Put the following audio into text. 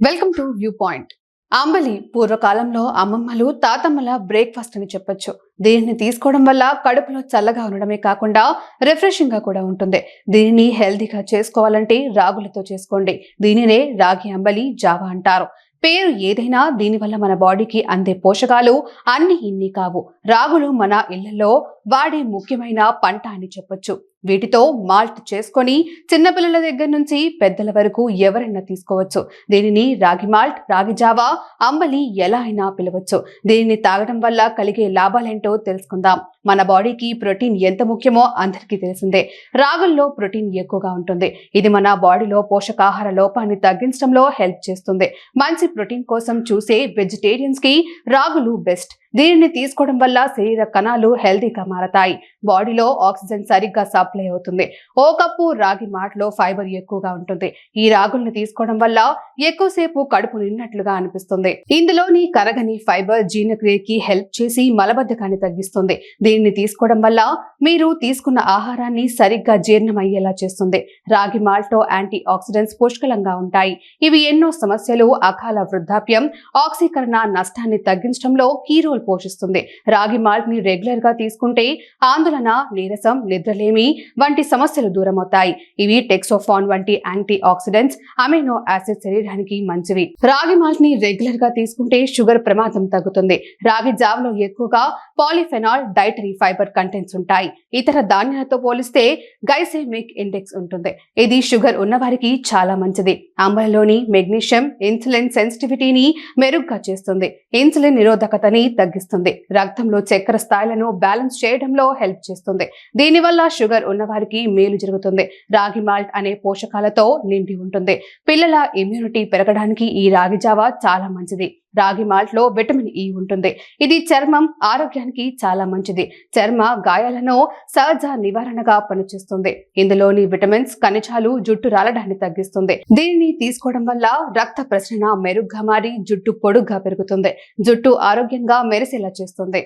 Welcome to view point అంబలి పూర్వకాలంలో అమ్మమ్మలు తాతమ్మల బ్రేక్ఫాస్ట్ అని చెప్పొచ్చు. దీనిని తీసుకోవడం వల్ల కడుపులో చల్లగా ఉండడమే కాకుండా రిఫ్రెషింగ్గా కూడా ఉంటుంది. దీనిని హెల్దీగా చేసుకోవాలంటే రాగులతో చేసుకోండి. దీనినే రాగి అంబలి జావా అంటారు. పేరు ఏదైనా దీనివల్ల మన బాడీకి అందే పోషకాలు అన్ని ఇన్ని కావు. రాగులు మన ఇళ్ళలో వాడే ముఖ్యమైన పంట అని చెప్పొచ్చు. వీటితో మాల్ట్ చేసుకొని చిన్నపిల్లల దగ్గర నుంచి పెద్దల వరకు ఎవరైనా తీసుకోవచ్చు. దీనిని రాగి మాల్ట్ రాగి జావా అంబలి ఎలా అయినా పిలవచ్చు. దీనిని తాగడం వల్ల కలిగే లాభాలేంటో తెలుసుకుందాం. మన బాడీకి ప్రోటీన్ ఎంత ముఖ్యమో అందరికీ తెలిసిందే. రాగుల్లో ప్రోటీన్ ఎక్కువగా ఉంటుంది. ఇది మన బాడీలో పోషకాహార లోపాన్ని తగ్గించడంలో హెల్ప్ చేస్తుంది. మంచి ప్రోటీన్ కోసం చూసే వెజిటేరియన్స్కి రాగులు బెస్ట్. దీనిని తీసుకోవడం వల్ల శరీర కణాలు హెల్దీగా మారతాయి. బాడీలో ఆక్సిజన్ సరిగ్గా సప్లై అవుతుంది. ఓ కప్పు రాగి మాటలో ఫైబర్ ఎక్కువగా ఉంటుంది. ఈ రాగుల్ని తీసుకోవడం వల్ల ఎక్కువసేపు కడుపు నిన్నట్లుగా అనిపిస్తుంది. ఇందులోని కరగని ఫైబర్ జీర్ణక్రియకి హెల్ప్ చేసి మలబద్ధకాన్ని తగ్గిస్తుంది. దీనిని తీసుకోవడం వల్ల మీరు తీసుకున్న ఆహారాన్ని సరిగ్గా జీర్ణమయ్యేలా చేస్తుంది. రాగి మాల్టో యాంటీ ఆక్సిడెంట్స్ పుష్కలంగా ఉంటాయి. ఇవి ఎన్నో సమస్యలు అకాల వృద్ధాప్యం ఆక్సీకరణ నష్టాన్ని తగ్గించడంలో కీ రోల్ పోషిస్తుంది. రాగి మాల్ట్ని రెగ్యులర్గా తీసుకుంటే ఆందోళన నీరసం నిద్రలేమి వంటి సమస్యలు దూరమవుతాయి. ఇవి టెక్సోఫాన్ వంటి యాంటీ ఆక్సిడెంట్స్ అమైనో యాసిడ్ శరీరానికి మంచివి. రాగి మాల్ట్ని రెగ్యులర్గా తీసుకుంటే షుగర్ ప్రమాదం తగ్గుతుంది. రాగి జావలో ఎక్కువగా పాలిఫెనాల్ డైటరీ ఫైబర్ కంటెంట్స్ ఉంటాయి. ఇతర ధాన్యాలతో పోలిస్తే గైసెమిక్ ఇండెక్స్ ఉంటుంది. ఇది షుగర్ ఉన్నవారికి చాలా మంచిది. అంబలలోని మెగ్నీషియం ఇన్సులిన్ సెన్సిటివిటీని మెరుగ్గా చేస్తుంది. ఇన్సులిన్ నిరోధకతని తగ్గిస్తుంది. రక్తంలో చక్కెర స్థాయిలను బ్యాలెన్స్ చేయడంలో హెల్ప్ చేస్తుంది. దీనివల్ల షుగర్ ఉన్నవారికి మేలు జరుగుతుంది. రాగి మాల్ట్ అనే పోషకాలతో నిండి ఉంటుంది. పిల్లల ఇమ్యూనిటీ పెరగడానికి ఈ రాగి జావ చాలా మంచిది. రాగి మాల్ట్లో విటమిన్ ఇ ఉంటుంది. ఇది చర్మం ఆరోగ్యానికి చాలా మంచిది. చర్మ గాయాలను సహజ నివారణగా పనిచేస్తుంది. ఇందులోని విటమిన్స్ ఖనిజాలు జుట్టు రాలడాన్ని తగ్గిస్తుంది. దీనిని తీసుకోవడం వల్ల రక్త ప్రసరణ మెరుగ్గా మారి జుట్టు పొడుగ్గా పెరుగుతుంది. జుట్టు ఆరోగ్యంగా మెరిసేలా చేస్తుంది.